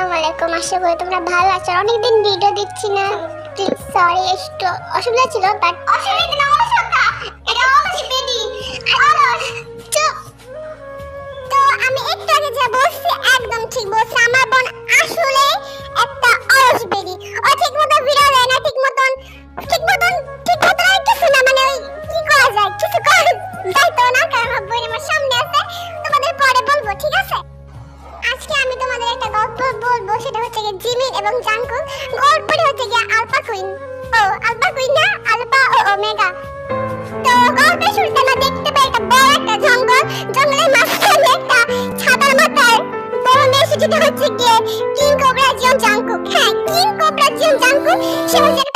আসসালামু আলাইকুম আশা করি তোমরা ভালো আছো। অনেকদিন ভিডিও দিচ্ছি না। প্লিজ সরি একটু অসুবিধা ছিল বাট অসুবিধা না অসুবিধা এটা অলস বেবি। অলস তো আমি একটু আগে যা বলছি, একদম ঠিক বলছি, আমার বোন আসলে একটা অলস বেবি ও ঠিক মতো ভিডিও ও আলপা কুইন না আলপা ও ওমেগা। তো গল্পের শুরুতে আমরা দেখতে পাই একটা বড় একটা জঙ্গল। জঙ্গলের মাঝখানে একটা ছাতার মাথায় বড় মেয়ে সেটা হচ্ছে গিয়ে কিং কোবরা জিয়ন জাঙ্কুক হ্যাঁ কিং কোবরা জিয়ন জাঙ্কুক সে হচ্ছে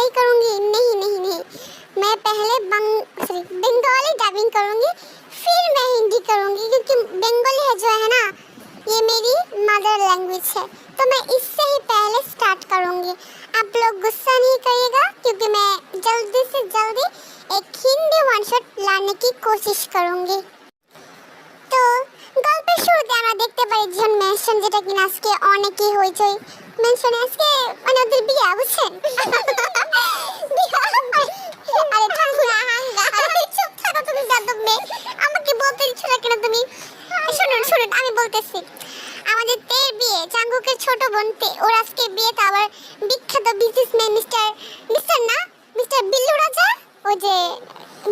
पहले ही करूँगी नहीं नहीं नहीं मैं पहले बंग सॉरी बंगाली डबिंग करूँगी फिर मैं हिंदी करूँगी क्योंकि बंगाली है जो है ना ये मेरी मदर लैंग्वेज है तो मैं इससे ही पहले स्टार्ट करूँगी आप लोग गुस्सा नहीं करिएगा क्योंकि मैं जल्दी से जल्दी एक हिंदी वन शॉट लाने की कोशिश करूँगी তো গল্পের শুরুতে আমরা দেখতে পাই একজন মেনশন যেটা কিনা আজকে অনেকই হইচই মেনশনে আজকে মানে ওদের বিয়ে বুঝছেন বলতেছি। আমাদের তের বিয়ে চাঙ্গুকের ছোট বোন তে। ওর আজকে বিয়েতে আবার বিখ্যাত বিজনেসম্যান মিস্টার মিস্টার না? মিস্টার বিল্লু রাজা? ওই যে,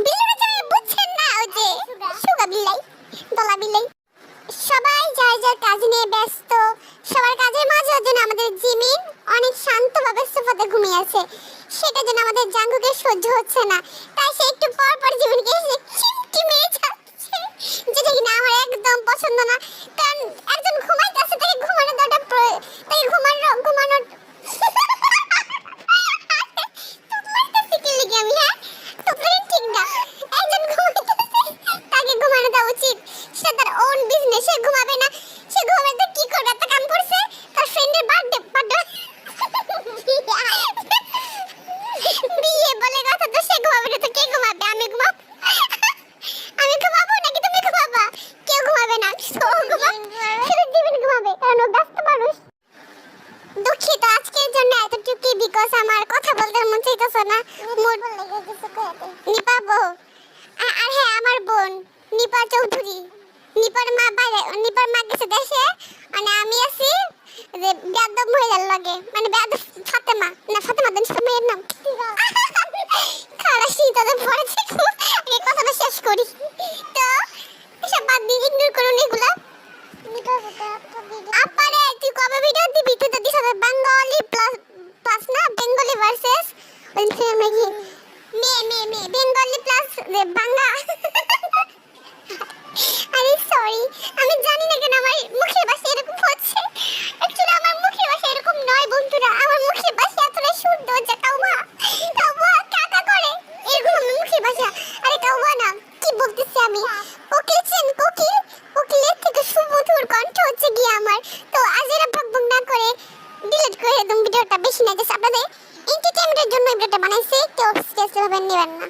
বিল্লু রাজা বুঝছেন না? ওই যে, সুগা বিল্লাই, দলা বিল্লাই। সবাই যার যার কাজ নিয়ে ব্যস্ত, সবার কাজের মাঝে যেন আমাদের জিমিন অনেক শান্তভাবে সোফাতে ঘুমিয়ে আছে। সেটা যেন আমাদের জাঙ্গুকে সহ্য হচ্ছে না। তাই সে একটু পর পর জিমিনকে এসে চিমটি মেরে যাচ্ছে যেটা কিনা আমার একদম পছন্দ না। একজন ঘুমাইতেছে তাকে ঘুমানো দেওয়াটা প্র- তাকে ঘুমানো ঘুমানোর ঘুমাইতেছি কি লিগে আমি হ্যাঁ তো প্লেন ঠিক না একজন ঘুমাইতেছে তাকে ঘুমানো দেওয়া উচিত সে তার ওন বিজনেস সে ঘুমাবে না সে ঘুমাবে তো কি করবে একটা কাম করছে তার ফ্রেন্ডের বার্থডে বার্থডে বিয়ে বলে কথা তো সে ঘুমাবে না তো কে ঘুমাবে আমি ঘুমাবো আমি ঘুমাবো নাকি তুমি ঘুমাবা কেউ ঘুমাবে না ও ঘুমাবে শুধু দিবেন ঘুমাবে কারণ ও ব্যস্ত মানুষ দুঃখিত আজকের জন্য এতটুকুই বিকজ আমার কথা বলতে মন চাইতেছে না মুড নিপা বউ আ- আর হ্যাঁ আমার বোন নিপা চৌধুরী। নিপার মা বাইরে নিপার মা গেছে দেশে মানে আমি আছি যে বেয়াদব মহিলার লগে। মানে বেয়াদব ফাতেমা। না, ফাতেমা দেন সব মেয়ের নাম। খারাপ শীততে পড়েছে আগে কথাটা শেষ করি। তো, এসব বাদ দিয়ে ইগনোর করুন এগুলা। আপারে, তুই কবে ভিডিও দিবি? তুই তো দিস বেঙ্গলি প্লাস প্লাস না? বেঙ্গলি ভার্সেস মে মে মে বেঙ্গলি প্লাস বাংলা। সরি আমি জানি না কেন আমার মুখের ভাষা এরকম হচ্ছে। অ্যাকচুয়ালি আমার মুখের ভাষা এরকম নয় বন্ধুরা। আমার মুখের ভাষা এতটা শুদ্ধ যে কাউয়া কাউয়া কাকা করে। এরকম আমার মুখের ভাষা আরে কাউয়া না, কি বলতেছি আমি? কোকিল চেন, কোকিল? কোকিলের থেকে সুমধুর কণ্ঠ হচ্ছে গিয়ে আমার। তো আজ এরা বকবক না করে ডিলিট করে একদম ভিডিওটা বেশি না জাস্ট আপনাদের এন্টারটেইনমেন্টের জন্য ভিডিওটা বানাইছি। কেউ সিরিয়াসলি ভাবে নেবেন না